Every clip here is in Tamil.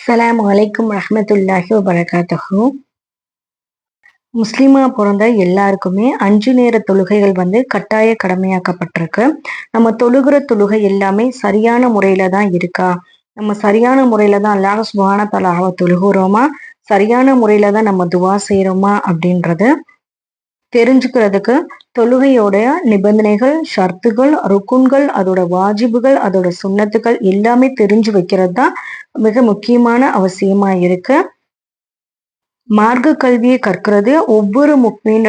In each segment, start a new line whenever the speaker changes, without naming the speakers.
அஸ்லாம் வலைக்கும் ரஹமத்துல்லாஹி வபரகாத்தஹு. முஸ்லீமா பிறந்த எல்லாருக்குமே அஞ்சு நேர தொழுகைகள் வந்து கட்டாய கடமையாக்கப்பட்டிருக்கு. நம்ம தொழுகிற தொழுகை எல்லாமே சரியான முறையில தான் இருக்கா? நம்ம சரியான முறையில தான் அல்லாஹ் சுபான தலாக தொழுகிறோமா? சரியான முறையில தான் நம்ம துவா செய்யறோமா அப்படின்றது தெரிஞ்சுக்கிறதுக்கு தொழுகையோடைய நிபந்தனைகள் ஷர்த்துகள் ருக்குன்கள் அதோட வாஜிபுகள் அதோட சுண்ணத்துகள் எல்லாமே தெரிஞ்சு வைக்கிறது தான் மிக முக்கியமான அவசியமா இருக்கு. மார்க்க கல்வியை கற்கிறது ஒவ்வொரு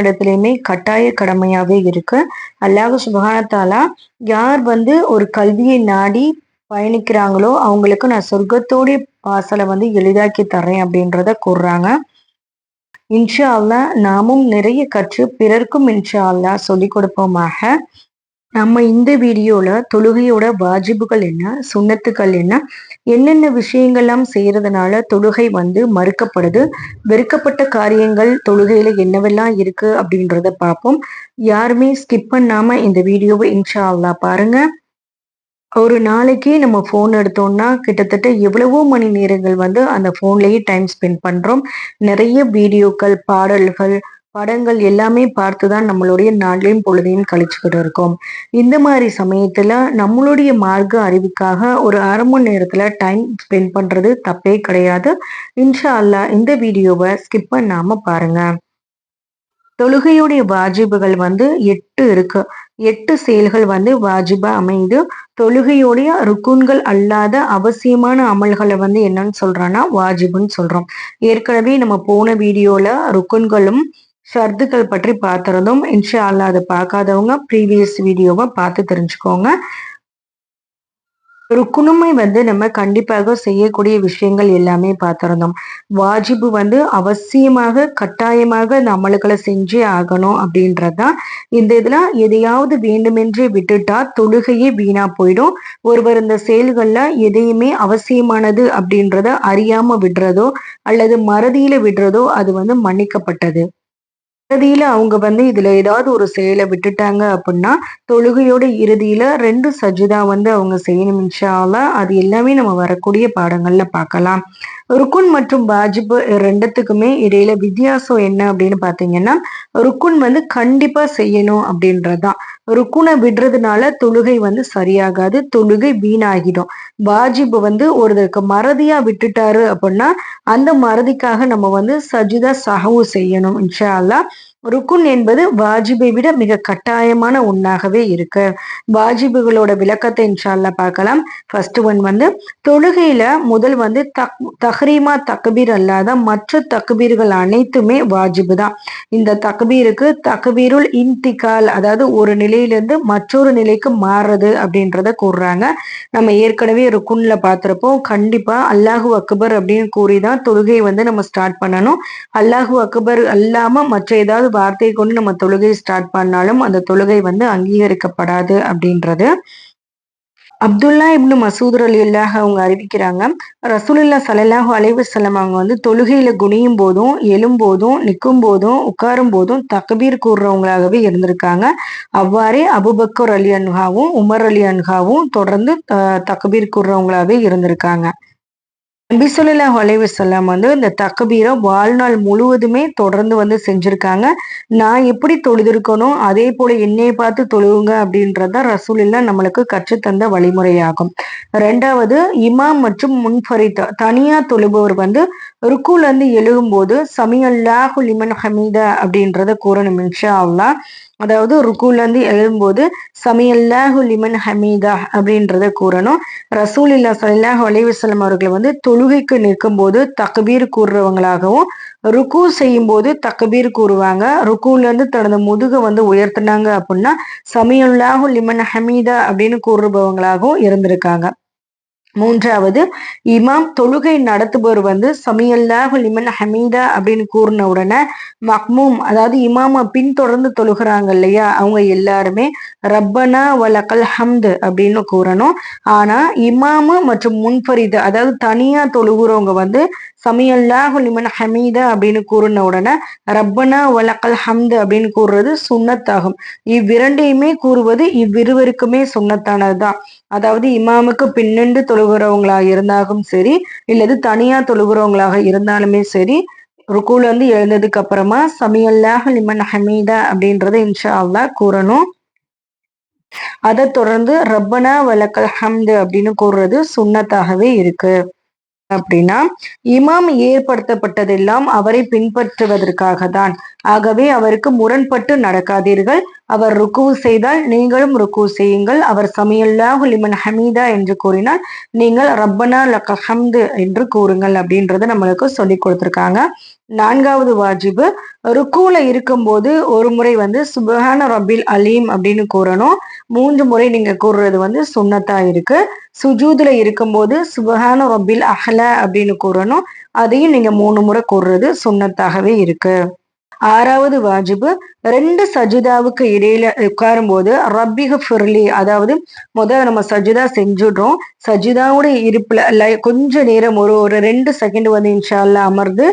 இடத்துலையுமே கட்டாய கடமையாவே இருக்கு. அல்லாஹ் சுபகானத்தாலா யார் வந்து ஒரு கல்வியை நாடி பயணிக்கிறாங்களோ அவங்களுக்கு நான் சொர்க்கத்தோடைய வாசலை வந்து எளிதாக்கி தர்றேன் அப்படின்றத கூறுறாங்க. இன்ஷா அல்லா நாமும் நிறைய கற்று பிறர்க்கும் இன்ஷா அல்லா சொல்லி கொடுப்போமாக. நம்ம இந்த வீடியோல தொழுகையோட வாஜிபுகள் என்ன சுண்ணத்துக்கள் என்ன என்னென்ன விஷயங்கள்லாம் செய்யறதுனால தொழுகை வந்து மறுக்கப்படுது வெறுக்கப்பட்ட காரியங்கள் தொழுகையில என்னவெல்லாம் இருக்கு அப்படின்றத பார்ப்போம். யாருமே ஸ்கிப் பண்ணாம இந்த வீடியோவை இன்ஷா அல்லா பாருங்க. ஒரு நாளைக்கு நம்ம ஃபோன் எடுத்தோம்னா கிட்டத்தட்ட எவ்வளவோ மணி நேரங்கள் வந்து அந்த ஃபோன்லேயே டைம் ஸ்பெண்ட் பண்ணுறோம் நிறைய வீடியோக்கள் பாடல்கள் படங்கள் எல்லாமே பார்த்து தான் நம்மளுடைய நாளையும் பொழுதையும் கழிச்சுக்கிட்டு இருக்கோம். இந்த மாதிரி சமயத்தில் நம்மளுடைய மார்க்க அறிவுக்காக ஒரு அரை மணி நேரத்தில் டைம் ஸ்பெண்ட் பண்ணுறது தப்பே கிடையாது. இன்ஷா அல்லா இந்த வீடியோவை ஸ்கிப் பண்ணாமல் பாருங்கள் தொழுகையுடைய வாஜிபுகள் வந்து எட்டு இருக்கு. எட்டு செயல்கள் வந்து வாஜிபா அமைந்து தொழுகையுடைய ருக்குன்கள் அல்லாத அவசியமான அமல்களை வந்து என்னன்னு சொல்றோம்னா வாஜிபுன்னு சொல்றோம். ஏற்கனவே நம்ம போன வீடியோல ருக்குன்களும் ஷர்துக்கள் பற்றி பார்த்துருந்தோம். இன்ஷா அல்லா அதை பார்க்காதவங்க ப்ரீவியஸ் வீடியோவை பார்த்து தெரிஞ்சுக்கோங்க. ருக்குணுமை வந்து நம்ம கண்டிப்பாக செய்யக்கூடிய விஷயங்கள் எல்லாமே பார்த்துருந்தோம். வாஜிபு வந்து அவசியமாக கட்டாயமாக இந்த அமல்களை செஞ்சே ஆகணும் அப்படின்றதான் இந்த இதுல எதையாவது வேண்டுமென்றே விட்டுட்டா தொழுகையே வீணா போயிடும். ஒருவர் இந்த செயல்கள்ல எதையுமே அவசியமானது அப்படின்றத அறியாம விடுறதோ அல்லது மறதியில விடுறதோ அது வந்து மன்னிக்கப்பட்டது. இறுதியில அவங்க வந்து இதுல ஏதாவது ஒரு செயலை விட்டுட்டாங்க அப்படின்னா தொழுகையோட இறுதியில ரெண்டு சஜிதா வந்து அவங்க செய்யணும் இன்ஷால அது எல்லாமே நம்ம வரக்கூடிய பாடங்கள்ல பார்க்கலாம். ருக்குன் மற்றும் வாஜிபு ரெண்டுத்துக்குமே இடையில வித்தியாசம் என்ன அப்படின்னு பாத்தீங்கன்னா ருக்குன் வந்து கண்டிப்பா செய்யணும் அப்படின்றதுதான். ருக்குனை விடுறதுனால தொழுகை வந்து சரியாகாது தொழுகை வீணாகிடும். வாஜிபு வந்து ஒருத்தருக்கு மறதியா விட்டுட்டாரு அப்படின்னா அந்த மறதிக்காக நம்ம வந்து சஜிதா சஹவு செய்யணும் இன்ஷா அல்லா ருக்குன் என்பது வாஜிபை விட மிக கட்டாயமான ஒன்றாகவே இருக்கு. வாஜிபுகளோட விளக்கத்தை இன்ஷால்ல பார்க்கலாம். ஃபர்ஸ்ட் ஒன் வந்து தொழுகையில முதல் வந்து தக் தஹ்ரீமா தக்பீர் அல்லாத மற்ற தக்பீர்கள் அனைத்துமே வாஜிபு தான். இந்த தக்பீருக்கு தக்பீருள் இன்திகால் அதாவது ஒரு நிலையிலிருந்து மற்றொரு நிலைக்கு மாறுறது அப்படின்றத கூறுறாங்க. நம்ம ஏற்கனவே ருக்குன்ல பார்த்துருப்போம். கண்டிப்பா அல்லாஹு அக்பர் அப்படின்னு கூறி தான் தொழுகையை வந்து நம்ம ஸ்டார்ட் பண்ணணும். அல்லாஹு அக்பர் அல்லாம மற்ற ஏதாவது வார்த்தையை கொண்டு நம்ம தொழுகை ஸ்டார்ட் பண்ணாலும் அந்த தொழுகை வந்து அங்கீகரிக்கப்படாது அப்படின்றது. அப்துல்லா இப்னு மசூதர் அலி அல்லாஹ் அவங்க அறிவிக்கிறாங்க ரசூலுல்லா அலைவு அலைவசல்லம் அவங்க வந்து தொழுகையில குனியும் போதும் எழும்போதும் நிற்கும் போதும் உட்காரும் போதும் தக்கபீர் கூறுறவங்களாகவே இருந்திருக்காங்க. அவ்வாறே அபுபக்கர் அலி அன்ஹாவும் உமர் அலி அன்ஹாவும் தொடர்ந்து தக்கபீர் கூறுறவங்களாகவே இருந்திருக்காங்க. நபிசுல்லா அலைவசல்லாம் வந்து இந்த தக்கபீரை வாழ்நாள் முழுவதுமே தொடர்ந்து வந்து செஞ்சிருக்காங்க. நான் எப்படி தொழுதிருக்கணும் அதே போல என்னையை பார்த்து தொழுவுங்க அப்படின்றத ரசூலில்லா நம்மளுக்கு கற்றுத்தந்த வழிமுறையாகும். ரெண்டாவது இமாம் மற்றும் முன்ஃபரித் தனியா தொழுபவர் வந்து ருக்குல இருந்து எழுகும்போது சமியல்லாஹு லிமன் ஹமீதா அப்படின்றத கூறணும் இன்ஷா அல்லா அதாவது ருக்குலேருந்து எழும்போது சமியல்லாஹு லிமன் ஹமீதா அப்படின்றத கூறணும். ரசூல் இல்லா சல்லாஹ் அலைவசலம் அவர்கள் வந்து தொழுகைக்கு நிற்கும் போது தக்பீர் கூறுறவங்களாகவும் ருக்கு செய்யும் போது தக்கபீர் கூறுவாங்க. ருக்குலேருந்து தனது முதுக வந்து உயர்த்தினாங்க அப்படின்னா சமியுல்லாஹு லிமன் ஹமீதா அப்படின்னு கூறுபவங்களாகவும் இருந்திருக்காங்க. மூன்றாவது இமாம் தொழுகை நடத்துபவர் வந்து சமியல்லாஹு லிமன் ஹமீதா அப்படின்னு கூறின உடனே மக்மூம் அதாவது இமாம பின்தொடர்ந்து தொழுகிறாங்க இல்லையா? அவங்க எல்லாருமே ரப்பனா வலக்கல் ஹம்து அப்படின்னு கூறணும். ஆனா இமாமு மற்றும் முன்ஃபரிது அதாவது தனியா தொழுகிறவங்க வந்து சமியல்லாஹு லிமன் ஹமீதா அப்படின்னு கூறின உடனே ரப்பனா வலக்கல் ஹம்து அப்படின்னு கூறுறது சுண்ணத்தாகும். இவ்விரண்டையுமே கூறுவது இவ்விருவருக்குமே சுண்ணத்தானதுதான். அதாவது இமாமுக்கு பின்னெண்டு தொழு தொழுகிறவங்களாக இருந்தாலும் சரி இல்லது தனியா தொழுகிறவங்களாக இருந்தாலுமே சரி ருக்குல இருந்து எழுந்ததுக்கு அப்புறமா சமியல்லாஹ் லிமன் ஹமீதா அப்படின்றத இன்ஷா அல்லா கூறணும். அதை தொடர்ந்து ரப்பனா வலக்கல் ஹம்து அப்படின்னு கூறுறது சுண்ணத்தாகவே இருக்கு. அப்படின்னா இமாம் ஏற்படுத்தப்பட்டதெல்லாம் அவரை பின்பற்றுவதற்காக தான் ஆகவே அவருக்கு முரண்பட்டு நடக்காதீர்கள். அவர் ருக்கு செய்தால் நீங்களும் ருக்கு செய்யுங்கள். அவர் சமையல்லாஹு லிமன் ஹமீதா என்று கூறினால் நீங்கள் ரப்பனா லக்க ஹம்து என்று கூறுங்கள் அப்படின்றத நம்மளுக்கு சொல்லி கொடுத்துருக்காங்க. நான்காவது வாஜிபு ருக்குல இருக்கும்போது ஒரு முறை வந்து சுபஹான ரபில் அலீம் அப்படின்னு கூறணும். மூன்று முறை நீங்க கூறுறது வந்து சுண்ணத்தா இருக்கு. சுஜூதுல இருக்கும்போது சுபஹான ரபில் அஹ்ல அப்படின்னு கூறணும். அதையும் நீங்க மூணு முறை கூறுறது சுண்ணத்தாகவே இருக்கு. ஆறாவது வாஜிபு ரெண்டு சஜிதாவுக்கு இடையில உட்காரும் போது ரப்பிக ஃபிர்லி அதாவது முதல்ல நம்ம சஜிதா செஞ்சுடுறோம். சஜிதாவோட இருப்புல கொஞ்ச நேரம் ஒரு ஒரு ரெண்டு செகண்ட் வந்து இன்ஷால்ல அமர்ந்து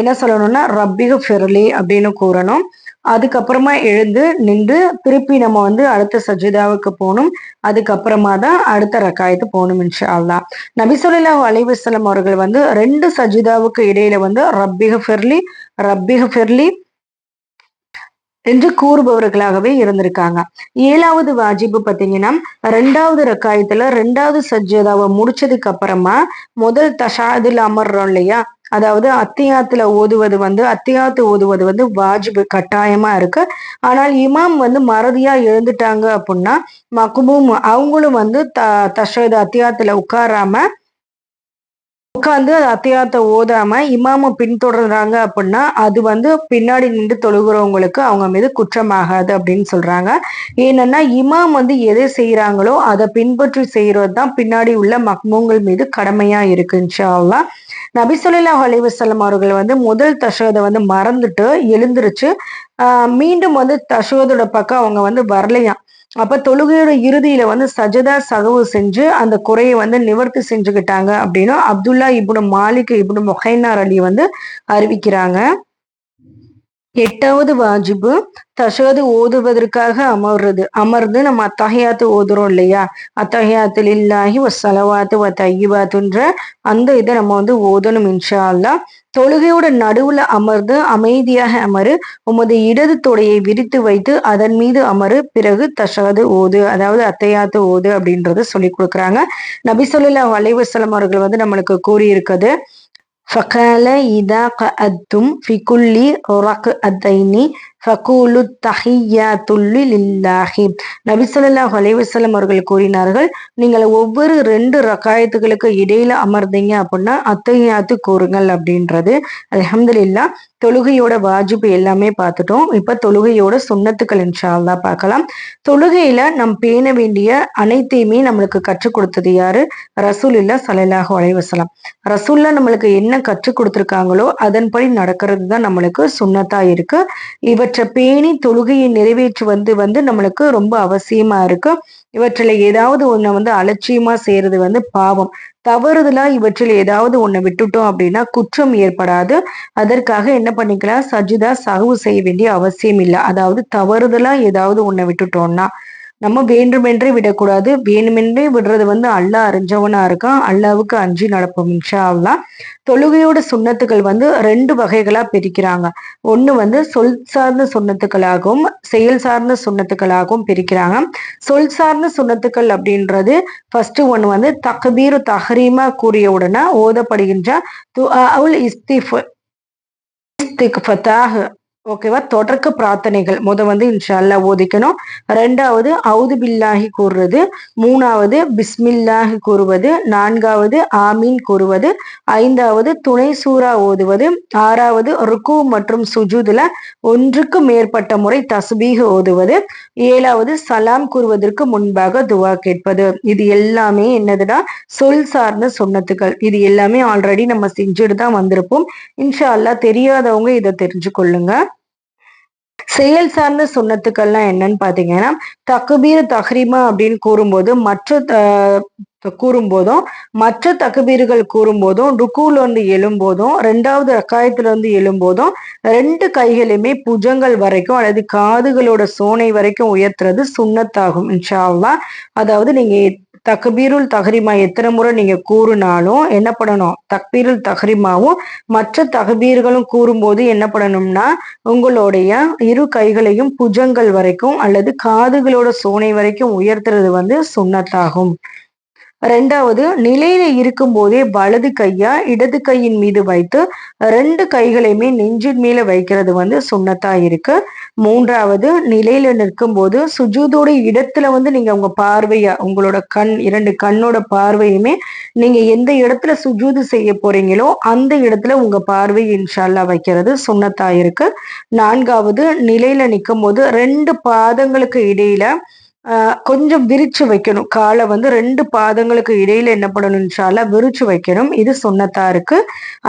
என்ன சொல்லணும்னா ரப்பிக ஃபிர்லி அப்படின்னு கூறணும். அதுக்கப்புறமா எழுந்து நின்று திருப்பி நம்ம வந்து அடுத்த சஜிதாவுக்கு போகணும். அதுக்கப்புறமா தான் அடுத்த ரக்காயத்து போகணும் இன்ஷா அல்லா நபிசுல்லா அலிவசலம் அவர்கள் வந்து ரெண்டு சஜிதாவுக்கு இடையில வந்து ரப்பிக ஃபெர்லி ரப்பிக ஃபெர்லி என்று கூறுபவர்களாகவே இருந்திருக்காங்க. ஏழாவது வாஜிபு பார்த்தீங்கன்னா ரெண்டாவது ரக்காயத்துல ரெண்டாவது சஜ்ஜதாவை முடிச்சதுக்கு அப்புறமா முதல் தஷாதில் அமர்றோம் இல்லையா? அதாவது அத்தியாத்துல ஓதுவது வந்து அத்தியாத்து ஓதுவது வந்து வாஜிபு கட்டாயமா இருக்கு. ஆனால் இமாம் வந்து மறதியா எழுந்துட்டாங்க அப்படின்னா மக்குபூம் அவங்களும் வந்து த தஷது அத்தியாத்துல உட்காராம உட்காந்து அத்தியாத்த ஓதாம இமாம பின்தொடர்றாங்க அப்படின்னா அது வந்து பின்னாடி நின்று தொழுகிறவங்களுக்கு அவங்க மீது குற்றமாகாது அப்படின்னு சொல்றாங்க. ஏன்னா இமாம் வந்து எதை செய்யறாங்களோ அதை பின்பற்றி செய்யறது தான் பின்னாடி உள்ள மக்மூங்கள் மீது கடமையா இருக்கு நபிசுல்லா நபிசொல்லா அலிவசல்லம் அவர்கள் வந்து முதல் தஷோதை வந்து மறந்துட்டு எழுந்திருச்சு மீண்டும் வந்து தஷோதோட பக்கம் அவங்க வந்து வரலையாம். அப்ப தொழுகையோட இறுதியில வந்து சஜதா சகவு செஞ்சு அந்த குறையை வந்து நிவர்த்தி செஞ்சுக்கிட்டாங்க அப்படின்னு அப்துல்லா இப்னு மாலிக் இப்னு மொஹைனார் அலி வந்து அறிவிக்கிறாங்க. எட்டாவது வாஜிபு தஷது ஓதுவதற்காக அமர்றது. அமர்ந்து நம்ம அத்தகையாத்து ஓதுறோம் இல்லையா? அத்தகையாத்தில் இல்லாஹி செலவாத்து வ தையிபாத்துன்ற அந்த இதை நம்ம வந்து ஓதணும் இன்ஷா அல்லா தொழுகையோட நடுவுல அமர்ந்து அமைதியாக அமரு. உமது இடது தொடையை விரித்து வைத்து அதன் மீது அமரு. பிறகு தஷாது ஓது. அதாவது அத்தையாத்து ஓது அப்படின்றத சொல்லி கொடுக்குறாங்க. நபிசொல்லா வலைவசலம் அவர்கள் வந்து நம்மளுக்கு கூறியிருக்குது ஃபகால இதா கஅத்தும் ஃபிகுல்லி ரக்அத்தைனி ஃபகூலு தஹியாத்துல்லி லில்லாஹி. நபிசல்லாஹ் அலைவசல்லம் அவர்கள் கூறினார்கள் நீங்கள் ஒவ்வொரு ரெண்டு ரகாயத்துகளுக்கு இடையில அமர்ந்தீங்க அப்படின்னா அத்தையாத்து கூறுங்கள் அப்படின்றது. அலமதுல்லா தொழுகையோட வாஜிப்பு எல்லாமே பார்த்துட்டோம். இப்ப தொழுகையோட சுண்ணத்துக்கள் இன்ஷால்லா பார்க்கலாம். தொழுகையில நம் பேண வேண்டிய அனைத்தையுமே நம்மளுக்கு கற்றுக் கொடுத்தது யாரு? ரசூல் இல்ல சலாஹு அலைவசலாம் ரசூல்லா நம்மளுக்கு என்ன கற்றுக் கொடுத்துருக்காங்களோ அதன்படி நடக்கிறது தான் நம்மளுக்கு சுண்ணத்தா இருக்கு. இவற்றை பேணி தொழுகையை நிறைவேற்றி வந்து நம்மளுக்கு ரொம்ப அவசியமா இருக்கு. இவற்றில் ஏதாவது ஒன்றை வந்து அலட்சியமா செய்யறது வந்து பாவம். தவறுதலா இவற்றில் ஏதாவது ஒன்றை விட்டுட்டோம் அப்படின்னா குற்றம் ஏற்படாது. அதற்காக என்ன பண்ணிக்கலாம்? சஜிதா சகவு செய்ய வேண்டிய அவசியம் இல்லை. அதாவது தவறுதலா ஏதாவது ஒன்றை விட்டுட்டோம்னா நம்ம வேண்டுமென்றே விடக்கூடாது. வேணுமென்றே விடுறது வந்து அல்லா அறிஞ்சவனா இருக்கான். அல்லாவுக்கு அஞ்சு நடப்போம் இன்ஷா அல்லா தொழுகையோட சுண்ணத்துக்கள் வந்து ரெண்டு வகைகளா பிரிக்கிறாங்க. ஒண்ணு வந்து சொல் சார்ந்த சுண்ணத்துக்களாகவும் செயல் சார்ந்த சுண்ணத்துக்களாகவும் பிரிக்கிறாங்க. சொல் சார்ந்த சுண்ணத்துக்கள் அப்படின்றது ஃபர்ஸ்ட் ஒன்று வந்து தகபீர் தஹரீமா கூறிய உடனே ஓதப்படுகின்ற இஸ்திஃப் ஓகேவா தொடர்க்க பிரார்த்தனைகள். முத வந்து இன்ஷால்லா ஓதிக்கணும். ரெண்டாவது அவுது பில்லாகி கூறுறது. மூணாவது பிஸ்மில்லாஹி கூறுவது. நான்காவது ஆமீன் கூறுவது. ஐந்தாவது துணை சூறா ஓதுவது. ஆறாவது ருக்கு மற்றும் சுஜூதுல ஒன்றுக்கு மேற்பட்ட முறை தஸ்பீக ஓதுவது. ஏழாவது சலாம் கூறுவதற்கு முன்பாக துவா கேட்பது. இது எல்லாமே என்னதுன்னா சொல் சார்ந்த சொன்னத்துக்கள் இது எல்லாமே ஆல்ரெடி நம்ம செஞ்சுட்டு தான் வந்திருப்போம். இன்ஷா அல்லா தெரியாதவங்க இதை தெரிஞ்சு கொள்ளுங்க செயல் சார்ந்த சுண்ணத்துக்கள்லாம் என்னன்னு பாத்தீங்கன்னா தகுபீர் தஹ்ரீமா அப்படின்னு கூறும்போது மற்ற கூறும்போதும் மற்ற தக்குபீர்கள் கூறும்போதும் ருக்குல இருந்து எழும்போதும் ரெண்டாவது ரக்காயத்துல இருந்து எழும்போதும் ரெண்டு கைகளையுமே புஜங்கள் வரைக்கும் அல்லது காதுகளோட சோனை வரைக்கும் உயர்த்துறது சுண்ணத்தாகும் இன்ஷால்லா அதாவது நீங்க தக்பீருல் தஹரிமா எத்தனை முறை நீங்க கூறுனாலும் என்ன பண்ணணும்? தக்பீருல் தஹரிமாவும் மற்ற தகபீர்களும் கூறும்போது என்ன பண்ணணும்னா உங்களுடைய இரு கைகளையும் புஜங்கள் வரைக்கும் அல்லது காதுகளோட சோனை வரைக்கும் உயர்த்துறது வந்து சுண்ணத்தாகும் ரெண்டாவது நிலையில இருக்கும் போதே வலது கையா இடது கையின் மீது வைத்து ரெண்டு கைகளையுமே நெஞ்சின் மேல வைக்கிறது வந்து சுண்ணத்தா இருக்கு. மூன்றாவது நிலையில நிற்கும் போது சுஜூதோட இடத்துல வந்து நீங்க உங்க பார்வைய உங்களோட கண் இரண்டு கண்ணோட பார்வையுமே நீங்க எந்த இடத்துல சுஜூது செய்ய போறீங்களோ அந்த இடத்துல உங்க பார்வை இன்ஷால்லா வைக்கிறது சுண்ணத்தா இருக்கு. நான்காவது நிலையில நிற்கும் போது ரெண்டு பாதங்களுக்கு இடையில கொஞ்சம் விரிச்சு வைக்கணும். காலை வந்து ரெண்டு பாதங்களுக்கு இடையில என்ன பண்ணணும்னால விரிச்சு வைக்கணும். இது சொன்னதா இருக்கு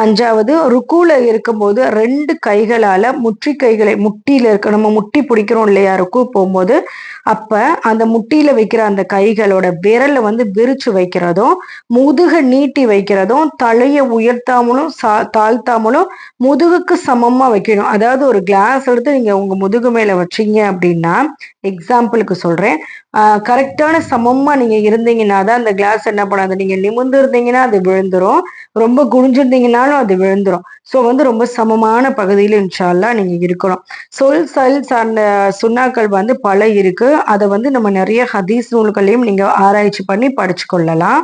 அஞ்சாவது ருக்குல இருக்கும்போது ரெண்டு கைகளால முற்றி கைகளை முட்டியில இருக்க நம்ம முட்டி பிடிக்கிறோம் இல்லையா? ருக்கு போகும்போது அப்ப அந்த முட்டியில வைக்கிற அந்த கைகளோட விரலை வந்து விரிச்சு வைக்கிறதும் முதுக நீட்டி வைக்கிறதும் தலையை உயர்த்தாமலும் சா தாழ்த்தாமலும் முதுகுக்கு சமமா வைக்கணும். அதாவது ஒரு கிளாஸ் எடுத்து நீங்க உங்க முதுகு மேல வச்சீங்க அப்படின்னா எக்ஸாம்பிளுக்கு சொல்றேன். கரெக்டான சமமா நீங்க இருந்தீங்கன்னா தான் அந்த கிளாஸ் என்ன பண்ணாது நீங்க நிமிர்ந்து இருந்தீங்கன்னா அது விழுந்துரும். ரொம்ப குனிஞ்சிருந்தீங்கனாலும் அது விழுந்துரும். ஸோ வந்து ரொம்ப சமமான பகுதியில் இன்ஷால்லா நீங்க இருக்கணும். சொல் சல் சார்ந்த சுண்ணாக்கள் வந்து பல இருக்கு. அதை வந்து நம்ம நிறைய ஹதீஸ் நூல்களையும் நீங்க ஆராய்ச்சி பண்ணி படிச்சு கொள்ளலாம்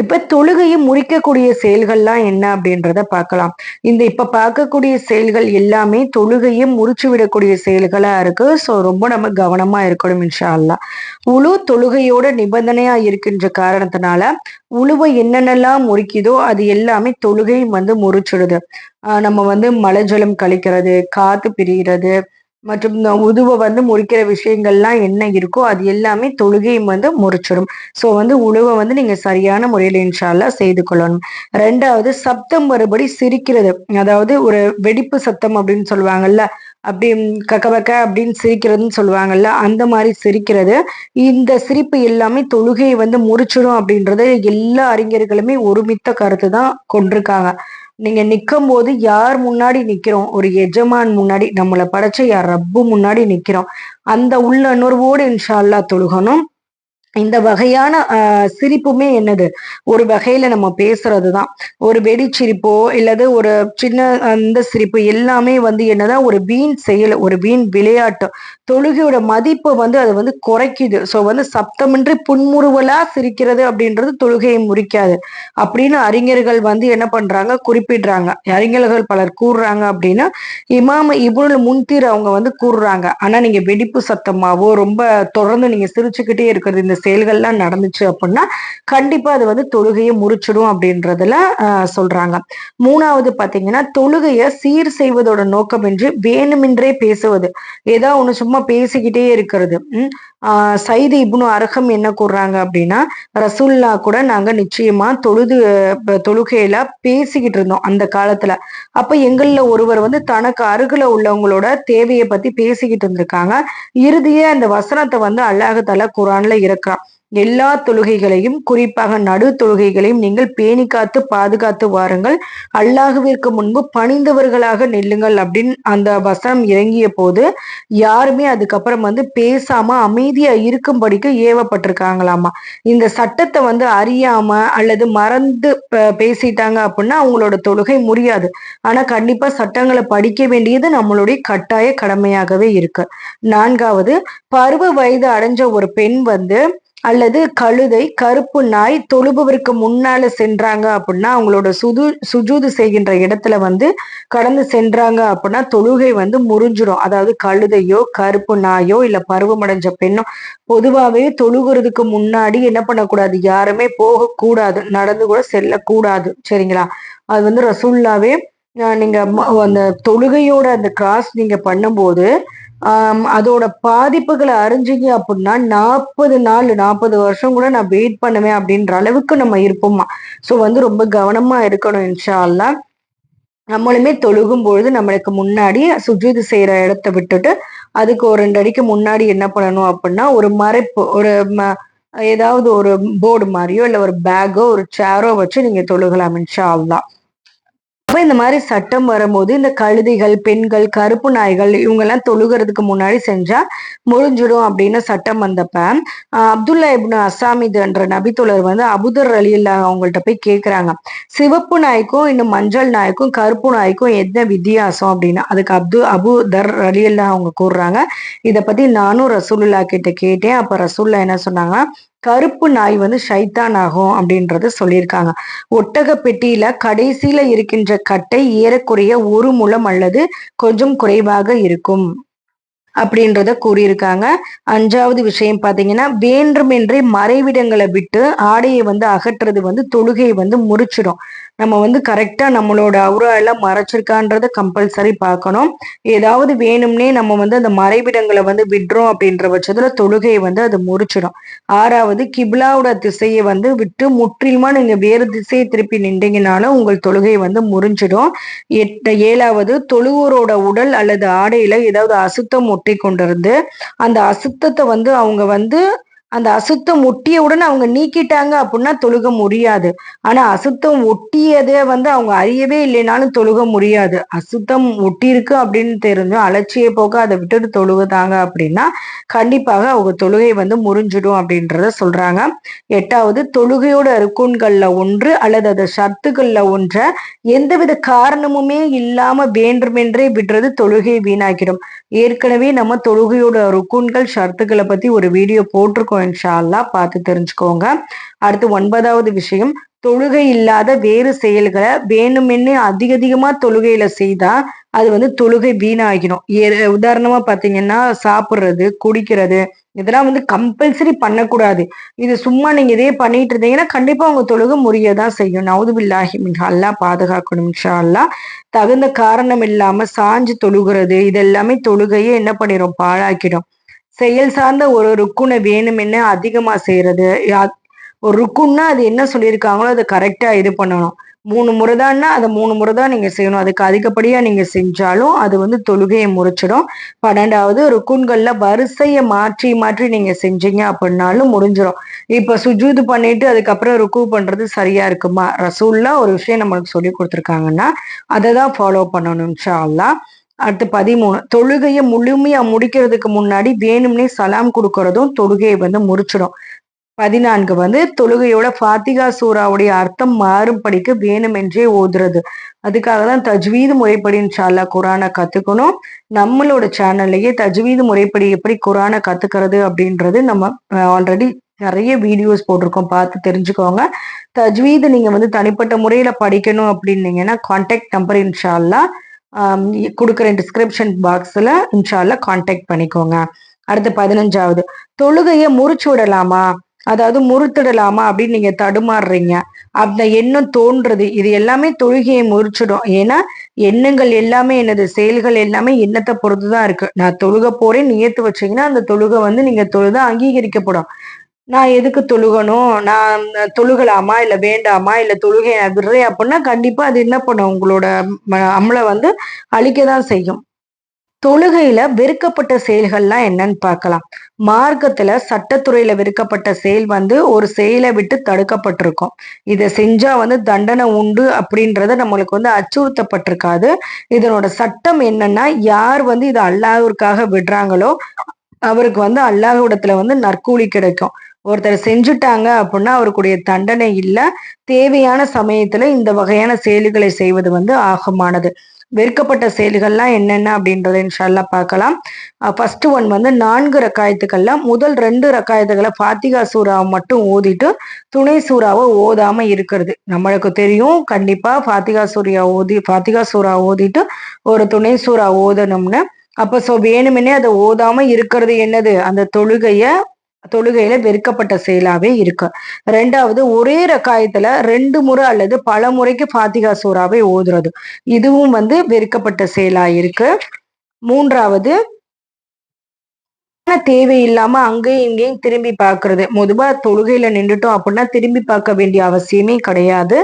இப்ப தொழுகையை முறிக்கக்கூடிய செயல்கள்லாம் என்ன அப்படின்றத பார்க்கலாம். இந்த இப்ப பார்க்கக்கூடிய செயல்கள் எல்லாமே தொழுகையை முறிச்சு விடக்கூடிய செயல்களா இருக்கு. ஸோ ரொம்ப நம்ம கவனமா இருக்கணும் இன்ஷா அல்லா உழு தொழுகையோட நிபந்தனையா இருக்கின்ற காரணத்தினால உழுவை என்னென்னலாம் முறிக்குதோ அது எல்லாமே தொழுகையும் வந்து முறிச்சிடுது. நம்ம வந்து மலை ஜலம் கழிக்கிறது காத்து பிரிகிறது மற்றும் இந்த உதுவை வந்து முறிக்கிற விஷயங்கள்லாம் என்ன இருக்கோ அது எல்லாமே தொழுகையும் வந்து முறிச்சிடும். ஸோ வந்து உழுவை வந்து நீங்க சரியான முறையில் இன்ஷால்லா செய்து கொள்ளணும். ரெண்டாவது சப்தம் மறுபடி சிரிக்கிறது. அதாவது ஒரு வெடிப்பு சத்தம் அப்படின்னு சொல்லுவாங்கல்ல அப்படி கக்க அப்படின்னு சிரிக்கிறதுன்னு சொல்லுவாங்கல்ல அந்த மாதிரி சிரிக்கிறது. இந்த சிரிப்பு எல்லாமே தொழுகையை வந்து முறிச்சிடும் அப்படின்றது எல்லா அறிஞர்களுமே ஒருமித்த கருத்து தான் கொண்டிருக்காங்க. நீங்க நிக்கும் போது யார் முன்னாடி நிக்கிறோம்? ஒரு எஜமான் முன்னாடி நம்மளை படைச்ச யார்? ரப்பு முன்னாடி நிக்கிறோம். அந்த உள்ளுணர்வோடு இன்ஷால்லா தொழுகணும். இந்த வகையான சிரிப்புமே என்னது? ஒரு வகையில நம்ம பேசுறது தான் ஒரு வெடிச்சிரிப்போ இல்லது ஒரு சின்ன அந்த சிரிப்பு எல்லாமே வந்து என்னதான் ஒரு வீண் செயல் ஒரு வீண் விளையாட்டு. தொழுகையோட மதிப்பு வந்து அது வந்து குறைக்குது. ஸோ வந்து சப்தமின்றி புன்முறுவலா சிரிக்கிறது அப்படின்றது தொழுகையை முறிக்காது. அப்படின்னு அறிஞர்கள் வந்து என்ன பண்றாங்க? குறிப்பிடுறாங்க. அறிஞர்கள் பலர் கூறுறாங்க அப்படின்னா இமாம இவ்வளவு முன்தீர் அவங்க வந்து கூறுறாங்க. ஆனா நீங்க வெடிப்பு சத்தமாவோ ரொம்ப தொடர்ந்து நீங்க சிரிச்சுக்கிட்டே இருக்கிறது இந்த செயல்கள்லாம் நடந்துச்சு அப்படின்னா கண்டிப்பா அது வந்து தொழுகையை முறிச்சிடும் அப்படின்றதுல சொல்றாங்க. மூணாவது பாத்தீங்கன்னா தொழுகையை சீர் செய்வதோட நோக்கமின்றி வேணுமென்றே பேசுவது. ஏதோ ஒண்ணு சும்மா பேசிக்கிட்டே இருக்கிறது. உம் சைது இப்னு அரகம் என்ன கூறுறாங்க அப்படின்னா ரசுல்லா கூட நாங்க நிச்சயமா தொழுது தொழுகையில பேசிக்கிட்டு இருந்தோம் அந்த காலத்துல. அப்ப எங்கள்ல ஒருவர் வந்து தனக்கு அருகில உள்ளவங்களோட தேவையை பத்தி பேசிக்கிட்டு இருந்திருக்காங்க. இறுதியே அந்த வசனத்தை வந்து அல்லாஹால குரான்ல இருக்கிறான் எல்லா தொழுகைகளையும் குறிப்பாக நடு தொழுகைகளையும் நீங்கள் பேணி காத்து பாதுகாத்து வாருங்கள். அல்லாஹுவிற்கு முன்பு பணிந்தவர்களாக நெல்லுங்கள் அப்படின்னு அந்த வசனம் இறங்கிய போது யாருமே அதுக்கப்புறம் வந்து பேசாம அமைதியா இருக்கும்படிக்கு ஏவப்பட்டிருக்காங்களாமா. இந்த சட்டத்தை வந்து அறியாம அல்லது மறந்து பேசிட்டாங்க அப்படின்னா அவங்களோட தொழுகை முடியாது. ஆனா கண்டிப்பா சட்டங்களை படிக்க வேண்டியது நம்மளுடைய கட்டாய கடமையாகவே இருக்கு. நான்காவது பருவ வயது அடைஞ்ச ஒரு பெண் வந்து அல்லது கழுதை கருப்பு நாய் தொழுபவருக்கு முன்னால சென்றாங்க அப்படின்னா அவங்களோட சுது சுஜூது செய்கின்ற இடத்துல வந்து கடந்து சென்றாங்க அப்படின்னா தொழுகை வந்து முறிஞ்சிடும் அதாவது கழுதையோ கருப்பு நாயோ இல்ல பருவமடைஞ்ச பெண்ணோ பொதுவாகவே தொழுகிறதுக்கு முன்னாடி என்ன பண்ணக்கூடாது? யாருமே போகக்கூடாது. நடந்து கூட செல்லக்கூடாது. சரிங்களா? அது வந்து ரசூல்லாவே நீங்க அந்த தொழுகையோட அந்த கிராஸ் நீங்க பண்ணும்போது அதோட பாதிப்புகளை அறிஞ்சிங்க அப்படின்னா நாற்பது நாள் நாற்பது வருஷம் கூட நான் வெயிட் பண்ணுவேன் அப்படின்ற அளவுக்கு நம்ம இருப்போமா? ஸோ வந்து ரொம்ப கவனமா இருக்கணும் இன்ஷா நம்மளுமே தொழுகும் பொழுது நம்மளுக்கு முன்னாடி சுஜிது செய்யற இடத்த விட்டுட்டு அதுக்கு ஒரு ரெண்டு அடிக்கு முன்னாடி என்ன பண்ணணும் அப்படின்னா ஒரு மறைப்பு ஒரு ஏதாவது ஒரு போர்டு மாதிரியோ இல்லை ஒரு பேக்கோ ஒரு சேரோ வச்சு நீங்க தொழுகலாம் இன்ஷா அல்லா அப்போ இந்த மாதிரி சட்டம் வரும்போது இந்த கழுதிகள் பெண்கள் கருப்பு நாய்கள் இவங்கெல்லாம் தொழுகிறதுக்கு முன்னாடி செஞ்சா முடிஞ்சிடும் அப்படின்னு சட்டம் வந்தப்ப அப்துல்லா இப்னு அசாமிது என்ற நபித்தோழர் வந்து அபுதர் அலியில் அவங்கள்ட்ட போய் கேட்குறாங்க சிவப்பு நாய்க்கும் இன்னும் மஞ்சள் நாய்க்கும் கருப்பு நாய்க்கும் என்ன வித்தியாசம் அப்படின்னு? அதுக்கு அப்து அபு தர் அலியல்லா அவங்க கூறுறாங்க. இதை பத்தி நானும் ரசூலுல்லா கிட்ட கேட்டேன். அப்ப ரசூல்லா என்ன சொன்னாங்க கருப்பு நாய் வந்து ஷைத்தான் ஆகும் அப்படின்றத சொல்லியிருக்காங்க. ஒட்டக பெட்டியில கடைசியில இருக்கின்ற கட்டை ஏறக்குறைய ஒரு முலம் அல்லது கொஞ்சம் குறைவாக இருக்கும் அப்படின்றத கூறியிருக்காங்க. அஞ்சாவது விஷயம் பார்த்தீங்கன்னா வேண்டுமென்றே மறைவிடங்களை விட்டு ஆடையை வந்து அகற்றுறது வந்து தொழுகையை வந்து முறிச்சிடும் நம்ம வந்து கரெக்டாக நம்மளோட அவுரா எல்லாம் மறைச்சிருக்கான்றத கம்பல்சரி பார்க்கணும். ஏதாவது வேணும்னே நம்ம வந்து அந்த மறைவிடங்களை வந்து விடுறோம் அப்படின்ற பட்சத்தில் தொழுகையை வந்து அது முறிச்சிடும். ஆறாவது கிப்லாவோட திசையை வந்து விட்டு முற்றிலுமா நீங்கள் வேறு திசையை திருப்பி நின்றீங்கனாலும் உங்கள் தொழுகை வந்து முறிஞ்சிடும். எட்டு ஏழாவது தொழுவோரோட உடல் அல்லது ஆடையில ஏதாவது அசுத்தம் ஒட்டி கொண்டிருந்து அந்த அசுத்தத்தை வந்து அவங்க வந்து அந்த அசுத்தம் ஒட்டியவுடன் அவங்க நீக்கிட்டாங்க அப்படின்னா தொழுக முடியாது. ஆனா அசுத்தம் ஒட்டியதே வந்து அவங்க அறியவே இல்லைனாலும் தொழுக முடியாது. அசுத்தம் ஒட்டியிருக்கு அப்படின்னு தெரிஞ்சும் அலட்சிய போக்க அதை விட்டுட்டு தொழுகுதாங்க அப்படின்னா கண்டிப்பாக அவங்க தொழுகை வந்து முறிஞ்சிடும் அப்படின்றத சொல்றாங்க. எட்டாவது தொழுகையோட ருக்குன்கள்ல ஒன்று அல்லது அது சத்துக்கள்ல ஒன்றை எந்தவித காரணமுமே இல்லாம வேண்டுமென்றே விடுறது தொழுகை வீணாக்கிடும். ஏற்கனவே நம்ம தொழுகையோட ருக்குன்கள் ஷர்த்துக்களை பத்தி ஒரு வீடியோ போட்டிருக்கோம். இன்ஷால்லா பார்த்து தெரிஞ்சுக்கோங்க. அடுத்து ஒன்பதாவது விஷயம் தொழுகை இல்லாத வேறு செயல்களை வேணுமென்னு அதிக அதிகமா தொழுகையில செய்தா அது வந்து தொழுகை வீணாகிடும். உதாரணமா பாத்தீங்கன்னா சாப்பிடுறது குடிக்கிறது இதெல்லாம் வந்து கம்பல்சரி பண்ணக்கூடாது. இது சும்மா நீங்க இதே பண்ணிட்டு இருந்தீங்கன்னா கண்டிப்பா உங்க தொழுகை முறியதான் செய்யும். நவுதுபில்லாஹி மிக அல்லா பாதுகாக்கணும் இன்ஷா அல்லா தகுந்த காரணம் இல்லாம சாஞ்சு தொழுகிறது இது எல்லாமே தொழுகையே என்ன பண்ணிடும் பாழாக்கிடும். செயல் சார்ந்த ஒரு ருக்குனை வேணுமென்னு அதிகமா செய்யறது ஒரு ருக்குன்னா அது என்ன சொல்லியிருக்காங்களோ அதை கரெக்டா இது பண்ணணும். மூணு முறை தான்னா அதை மூணு முறை தான் நீங்க செய்யணும். அதுக்கு அதிகப்படியா நீங்க செஞ்சாலும் அது வந்து தொழுகையை முறிச்சிடும் பன்னெண்டாவது ருக்குன்கள்ல வரிசையை மாற்றி மாற்றி நீங்க செஞ்சீங்க அப்படின்னாலும் முடிஞ்சிடும் இப்ப சுஜூது பண்ணிட்டு அதுக்கப்புறம் ருக்கு பண்றது சரியா இருக்குமா? ரசூல்லா ஒரு விஷயம் நம்மளுக்கு சொல்லி கொடுத்துருக்காங்கன்னா அதை தான் ஃபாலோ பண்ணணும் இன்ஷா அடுத்து பதிமூணு. தொழுகையை முழுமையா முடிக்கிறதுக்கு முன்னாடி வேணும்னே சலாம் கொடுக்கறதும் தொழுகையை வந்து முறிச்சிடும் பதினான்கு வந்து தொழுகையோட ஃபாத்திகா சூறாவுடைய அர்த்தம் மாறும்படிக்கு வேணுமென்றே ஓதுறது. அதுக்காக தான் தஜ்வீது முறைப்படி இன்ஷால்லா குரானை கத்துக்கணும். நம்மளோட சேனல்லையே தஜ்வீது முறைப்படி எப்படி குரானை கத்துக்கிறது அப்படின்றது நம்ம ஆல்ரெடி நிறைய வீடியோஸ் போட்டிருக்கோம். பார்த்து தெரிஞ்சுக்கோங்க. தஜ்வீது நீங்க வந்து தனிப்பட்ட முறையில படிக்கணும் அப்படின்னீங்கன்னா கான்டாக்ட் நம்பர் இன்ஷால்லா கொடுக்குற டிஸ்கிரிப்ஷன் பாக்ஸில் இன்ஷால்ல காண்டாக்ட் பண்ணிக்கோங்க. அடுத்து பதினஞ்சாவது தொழுகையை முறிச்சு விடலாமா? அதாவது முறுத்திடலாமா அப்படின்னு நீங்க தடுமாறுறீங்க. அந்த எண்ணம் தோன்றது இது எல்லாமே தொழுகையை முறிச்சிடும். ஏன்னா எண்ணங்கள் எல்லாமே எனது செயல்கள் எல்லாமே எண்ணத்தை பொறுத்துதான் இருக்கு. நான் தொழுக போறேன் நியத்து வச்சீங்கன்னா அந்த தொழுகை வந்து நீங்க தொழுத அங்கீகரிக்கப்படும். நான் எதுக்கு தொழுகணும்? நான் தொழுகலாமா? இல்ல வேண்டாமா? இல்ல தொழுகை விடுறேன் அப்படின்னா கண்டிப்பா அது என்ன பண்ணும்? உங்களோட அம்மளை வந்து அழிக்கதான் செய்யும். தொழுகையில வெறுக்கப்பட்ட செயல்கள்லாம் என்னன்னு பார்க்கலாம். மார்க்கத்துல சட்டத்துறையில வெறுக்கப்பட்ட செயல் வந்து ஒரு செயலை விட்டு தடுக்கப்பட்டிருக்கும். இதை செஞ்சா வந்து தண்டனை உண்டு அப்படின்றத நம்மளுக்கு வந்து அச்சுறுத்தப்பட்டிருக்காது. இதனோட சட்டம் என்னன்னா யார் வந்து இதை அல்லாஹிற்காக விடுறாங்களோ அவருக்கு வந்து அல்லாஹிடத்துல வந்து நற்கூலி கிடைக்கும். ஒருத்தர் செஞ்சுட்டாங்க அப்படின்னா அவருக்குடைய தண்டனை இல்லை. தேவையான சமயத்துல இந்த வகையான செயல்களை செய்வது வந்து ஆகமானது. வெறுக்கப்பட்ட செயல்கள்லாம் என்னென்ன அப்படின்றத இன்ஷால்லா பார்க்கலாம். ஃபர்ஸ்ட் ஒன் வந்து நான்கு ரக்காயத்துக்கள்ல முதல் ரெண்டு ரக்காயத்துக்களை ஃபாத்திகா சூறாவை மட்டும் ஓதிட்டு துணை சூறாவை ஓதாம இருக்கிறது. நம்மளுக்கு தெரியும் கண்டிப்பா ஃபாத்திகா சூரியா ஓதி ஃபாத்திகா சூறா ஓதிட்டு ஒரு துணை சூறா ஓதணும்னு. அப்ப சோ வேணுமெனே அதை ஓதாம இருக்கிறது என்னது? அந்த தொழுகைய தொழுகையில வெறுக்கப்பட்ட செயலாவே இருக்கு. ரெண்டாவது ஒரே ரக்காயத்துல ரெண்டு முறை அல்லது பல முறைக்கு பாத்திகா சூறாவை ஓதுறது. இதுவும் வந்து வெறுக்கப்பட்ட செயலா இருக்கு. மூன்றாவது தேவையில்லாம அங்கேயும் இங்கேயும் திரும்பி பார்க்கறது. முதுபா தொழுகையில நின்றுட்டோம் அப்படின்னா திரும்பி பார்க்க வேண்டிய அவசியமே கிடையாது.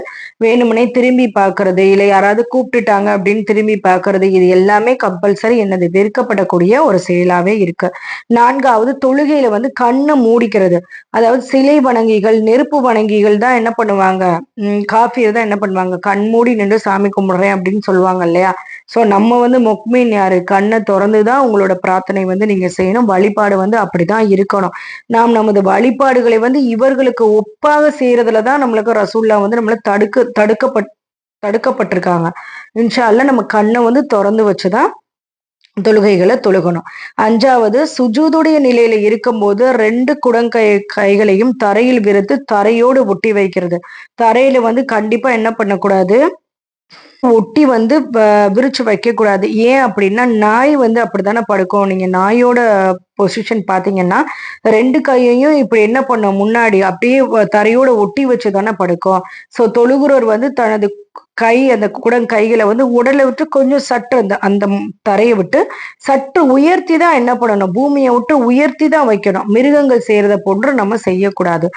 வேணுமனே திரும்பி பார்க்கறது. இல்லை யாராவது கூப்பிட்டுட்டாங்க அப்படின்னு திரும்பி பார்க்கறது. இது எல்லாமே கம்பல்சரி என்னது? வெறுக்கப்படக்கூடிய ஒரு செயலாவே இருக்கு. நான்காவது தொழுகையில வந்து கண்ணை மூடிக்கிறது. அதாவது சிலை வணங்கிகள் நெருப்பு வணங்கிகள் தான் என்ன பண்ணுவாங்க? உம் காஃபியை தான் என்ன பண்ணுவாங்க? கண் மூடி நின்று சாமி கும்பிடுறேன் அப்படின்னு சொல்லுவாங்க இல்லையா? ஸோ நம்ம வந்து முக்மீன் யாரு? கண்ணை திறந்து தான் உங்களோட பிரார்த்தனை வந்து நீங்க செய்யணும். வழிபாடு வந்து அப்படிதான் இருக்கணும். நாம் நமது வழிபாடுகளை வந்து இவர்களுக்கு ஒப்பாக செய்யறதுலதான் நம்மளுக்கு ரசூல்லா வந்து நம்மள தடுக்க தடுக்கப்பட் தடுக்கப்பட்டிருக்காங்க. இன்ஷால்ல நம்ம கண்ணை வந்து திறந்து வச்சுதான் தொழுகைகளை தொழுகணும். அஞ்சாவது சுஜூதுடைய நிலையில இருக்கும்போது ரெண்டு குடங்கை கைகளையும் தரையில் விருத்து தரையோடு ஒட்டி வைக்கிறது. தரையில வந்து கண்டிப்பா என்ன பண்ணக்கூடாது? ஒட்டி வந்து விரிச்சு வைக்க கூடாது ஏன் அப்படின்னா நாய் வந்து அப்படித்தானே படுக்கும். நீங்க நாயோட பொசிஷன் பாத்தீங்கன்னா ரெண்டு கையையும் இப்படி என்ன பண்ணும்? முன்னாடி அப்படியே தரையோட ஒட்டி வச்சு தானே படுக்கும். ஸோ தொழுகுறவர் வந்து தனது கை அந்த குடங்கைகளை வந்து உடலை விட்டு கொஞ்சம் சற்று அந்த அந்த தரையை விட்டு சற்று உயர்த்தி தான் என்ன பண்ணணும்? பூமியை விட்டு உயர்த்தி தான் வைக்கணும். மிருகங்கள் செய்யறத போன்று நம்ம செய்யக்கூடாது.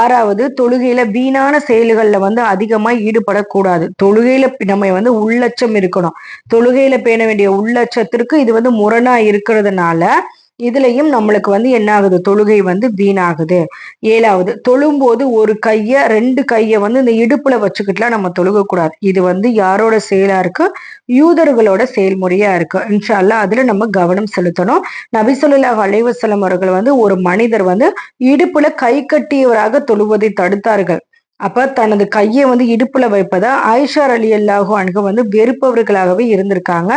ஆறாவது தொழுகையில வீணான செயல்களில் வந்து அதிகமாக ஈடுபடக்கூடாது. தொழுகையில நம்ம வந்து உள்ளச்சம் இருக்கணும். தொழுகையில பேண வேண்டிய உள்ளச்சத்திற்கு இது வந்து முரணா இருக்கிறதுனால இதுலயும் நம்மளுக்கு வந்து என்ன ஆகுது தொழுகை வந்து வீணாகுது. ஏழாவது தொழும்போது ஒரு கைய ரெண்டு கைய வந்து இந்த இடுப்புல வச்சுக்கிட்டுலாம் நம்ம தொழுகக்கூடாது. இது வந்து யாரோட செயலா இருக்கு? யூதர்களோட செயல்முறையா இருக்கு. இன்ஷால்லா அதுல நம்ம கவனம் செலுத்தணும். நபிசல்லாஹ் அலைவசலம் அவர்கள் வந்து ஒரு மனிதர் வந்து இடுப்புல கை கட்டியவராக தொழுவதை தடுத்தார்கள். அப்ப தனது கையை வந்து இடுப்புல வைப்பதா ஆயிஷார் அலி அல்லாஹு அணுக வந்து வெறுப்பவர்களாகவே இருந்திருக்காங்க.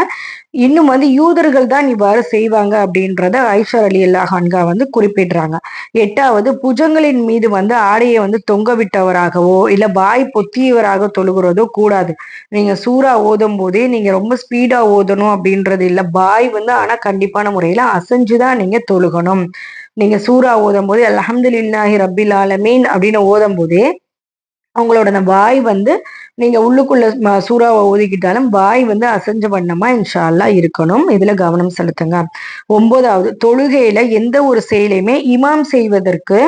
இன்னும் வந்து யூதர்கள் தான் இவ்வாறு செய்வாங்க அப்படின்றத ஐஷார் அலி அல்லாஹ் அன்கா வந்து குறிப்பிடுறாங்க. எட்டாவது புஜங்களின் மீது வந்து ஆடையை வந்து தொங்க விட்டவராகவோ இல்ல பாய் பொத்தியவராக தொழுகிறதோ கூடாது. நீங்க சூறா ஓதும் போதே நீங்க ரொம்ப ஸ்பீடா ஓதணும் அப்படின்றது இல்ல. பாய் வந்து ஆனா கண்டிப்பான முறையில அசைஞ்சுதான் நீங்க தொழுகணும். நீங்க சூறா ஓதும் போது அலமதுல்லாஹி ரபில் ஆலமீன் அப்படின்னு ஓதும் போதே அவங்களோட அந்த வாய் வந்து நீங்க உள்ளுக்குள்ள சூறாவை ஒதுக்கிட்டாலும் வாய் வந்து அசைஞ்ச வண்ணமா இன்ஷால்லா இருக்கணும். இதுல கவனம் செலுத்துங்க. ஒன்பதாவது தொழுகையில எந்த ஒரு செயலையுமே இமாம் செய்வதற்கு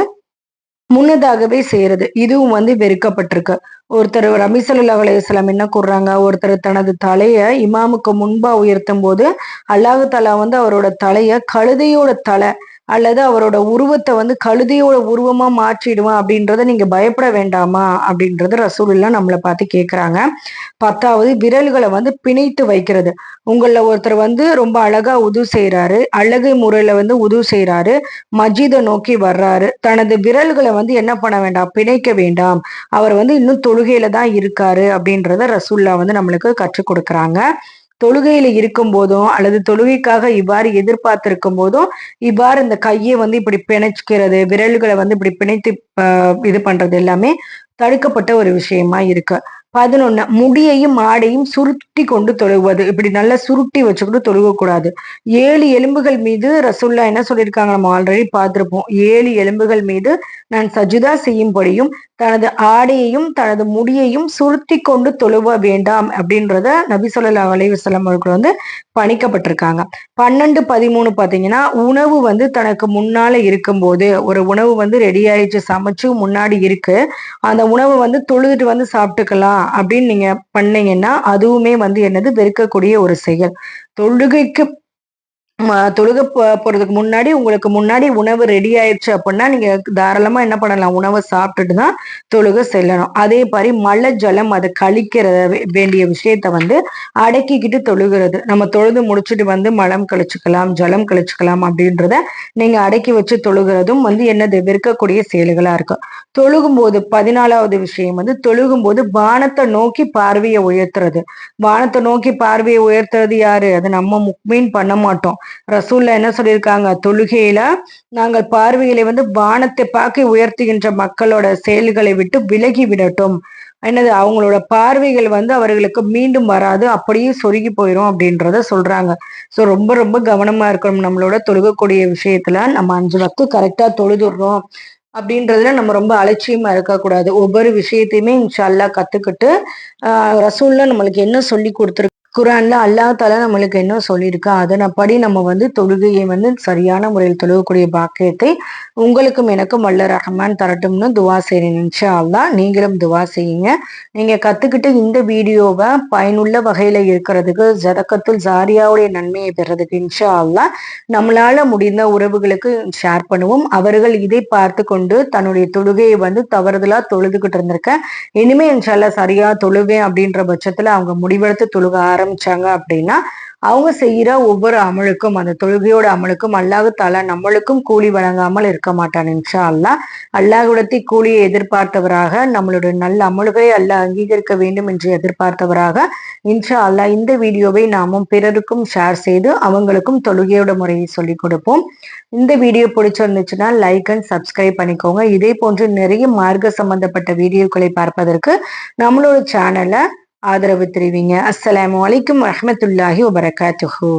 முன்னதாகவே செய்யறது. இதுவும் வந்து வெறுக்கப்பட்டிருக்கு. ஒருத்தர் ரமிசல்லா அலையம் என்ன கூறுறாங்க? ஒருத்தர் தனது தலைய இமாமுக்கு முன்பா உயர்த்தும் போது அல்லாஹு தலா வந்து அவரோட தலைய கழுதையோட தலை அல்லது அவரோட உருவத்தை வந்து கழுதையோட உருவமா மாற்றிடுவான் அப்படின்றத நீங்க பயப்பட வேண்டாமா அப்படின்றது ரசூலுல்லா நம்மளை பார்த்து கேட்குறாங்க பத்தாவது விரல்களை வந்து பிணைத்து வைக்கிறது. உங்களில் ஒருத்தர் வந்து ரொம்ப அழகா உதவு செய்யறாரு அழகு முறையில வந்து உதவு செய்யறாரு மஜிதை நோக்கி வர்றாரு. தனது விரல்களை வந்து என்ன பண்ண வேண்டாம்? பிணைக்க வேண்டாம். அவர் வந்து இன்னும் தொழுகையில தான் இருக்காரு அப்படின்றத ரசூல்லா வந்து நம்மளுக்கு கற்றுக் கொடுக்குறாங்க. தொழுகையில இருக்கும் போதும் அல்லது தொழுகைக்காக இவ்வாறு எதிர்பார்த்திருக்கும் போதும் இவ்வாறு இந்த கையை வந்து இப்படி பிணைச்சுக்கிறது விரல்களை வந்து இப்படி பிணைத்து இது பண்றது எல்லாமே தடுக்கப்பட்ட ஒரு விஷயமா இருக்கு. பதினொன்னு முடியையும் ஆடையும் சுருட்டி கொண்டு தொழுவது. இப்படி நல்லா சுருட்டி வச்சுக்கிட்டு தொழுகக்கூடாது. ஏழு எலும்புகள் மீது ரசுல்லா என்ன சொல்லியிருக்காங்க? நம்ம ஆல்ரெடி பார்த்துருப்போம். ஏழு எலும்புகள் மீது நான் சஜிதா செய்யும்படியும் தனது ஆடையையும் தனது முடியையும் சுருத்தி கொண்டு தொழுவ வேண்டாம் அப்படின்றத நபி சொல்லா அலைவசலம் அவர்கள் வந்து பணிக்கப்பட்டிருக்காங்க. பன்னெண்டு பதிமூணு பார்த்தீங்கன்னா உணவு வந்து தனக்கு முன்னால இருக்கும்போது ஒரு உணவு வந்து ரெடி ஆயிடுச்சு சமைச்சு முன்னாடி இருக்கு. அந்த உணவு வந்து தொழுதுட்டு வந்து சாப்பிட்டுக்கலாம். அப்படின்னு நீங்க பண்ணீங்கன்னா அதுவுமே வந்து என்னது வெறுக்கக்கூடிய ஒரு செயல். தொழுகைக்கு தொழுக போறதுக்கு முன்னாடி உங்களுக்கு முன்னாடி உணவு ரெடி ஆயிடுச்சு அப்படின்னா நீங்க தாராளமா என்ன பண்ணலாம்? உணவை சாப்பிட்டுட்டு தான் தொழுக செல்லணும். அதே மாதிரி மழை ஜலம் அதை கழிக்கிற வேண்டிய விஷயத்த வந்து அடக்கிக்கிட்டு தொழுகிறது. நம்ம தொழுது முடிச்சுட்டு வந்து மலம் கழிச்சுக்கலாம் ஜலம் கழிச்சுக்கலாம் அப்படின்றத நீங்க அடக்கி வச்சு தொழுகிறதும் வந்து என்னது? விற்கக்கூடிய செயல்களா இருக்கும். தொழுகும் போது பதினாலாவது விஷயம் வந்து தொழுகும் போது வானத்தை நோக்கி பார்வையை உயர்த்துறது. வானத்தை நோக்கி பார்வையை உயர்த்துறது யாரு? அது நம்ம முக்மீன் பண்ண மாட்டோம். ரசூல்ல என்ன சொல்லியிருக்காங்க? தொழுகையில நாங்கள் பார்வைகளை வந்து வானத்தை பார்க்க உயர்த்துகின்ற மக்களோட செயல்களை விட்டு விலகி விடட்டும். என்னது அவங்களோட பார்வைகள் வந்து அவர்களுக்கு மீண்டும் வராது அப்படியே சொருகி போயிடும் அப்படின்றத சொல்றாங்க. ஸோ ரொம்ப ரொம்ப கவனமா இருக்கணும் நம்மளோட தொழுகக்கூடிய விஷயத்துல. நம்ம அஞ்சு வக்கு கரெக்டா தொழுதுடுறோம் அப்படின்றதுல நம்ம ரொம்ப அலட்சியமா இருக்கக்கூடாது. ஒவ்வொரு விஷயத்தையுமே இன்ஷால்லா கத்துக்கிட்டு ஆஹ் ரசூல்ல நம்மளுக்கு என்ன சொல்லி கொடுத்துருக்கு குரான்ல அல்லா தாலா நம்மளுக்கு என்ன சொல்லியிருக்கா? அதனப்படி நம்ம வந்து தொழுகையை வந்து சரியான முறையில் தொழுகக்கூடிய பாக்கியத்தை உங்களுக்கும் எனக்கும் வல்ல ரஹ்மான் தரட்டும்னு துவா செய்கிறேன் இன்ஷா அல்லா நீங்களும் துவா செய்யுங்க. நீங்க கத்துக்கிட்டு இந்த வீடியோவை பயனுள்ள வகையில இருக்கிறதுக்கு ஜதக்கத்துல் ஜாரியாவுடைய நன்மையை பெறதுக்கு இன்ஷா அல்லா நம்மளால முடிந்த உறவுகளுக்கு ஷேர் பண்ணுவோம். அவர்கள் இதை பார்த்து கொண்டு தன்னுடைய தொழுகையை வந்து தவறுதலா தொழுதுகிட்டு இருந்திருக்க. இனிமே இன்ஷால்லா சரியா தொழுவேன் அப்படின்ற பட்சத்துல அவங்க முடிவெடுத்து தொழுக ஆரம்பிச்சாங்க அப்படின்னா அவங்க செய்யற ஒவ்வொரு அமலுக்கும் அந்த தொழுகையோட அமலுக்கும் அல்லாஹு நம்மளுக்கும் கூலி வழங்காமல் இருக்க மாட்டான் இன்ஷா அல்லா அல்லாஹுடத்தை கூலியை எதிர்பார்த்தவராக நம்மளுடைய நல்ல அமல்களை அல்லாஹ் அங்கீகரிக்க வேண்டும் என்று எதிர்பார்த்தவராக இன்ஷா அல்லா இந்த வீடியோவை நாமும் பிறருக்கும் ஷேர் செய்து அவங்களுக்கும் தொழுகையோட முறையை சொல்லிக் கொடுப்போம். இந்த வீடியோ பிடிச்சிருந்துச்சுன்னா லைக் அண்ட் சப்ஸ்கிரைப் பண்ணிக்கோங்க. இதே போன்று நிறைய மார்க்க சம்பந்தப்பட்ட வீடியோக்களை பார்ப்பதற்கு நம்மளோட சேனலை ஆதரவு தெரிவிங்க அஸ்லாம் வலைக்கம் வரமத்துல்லாஹி வபரகாத்துஹூ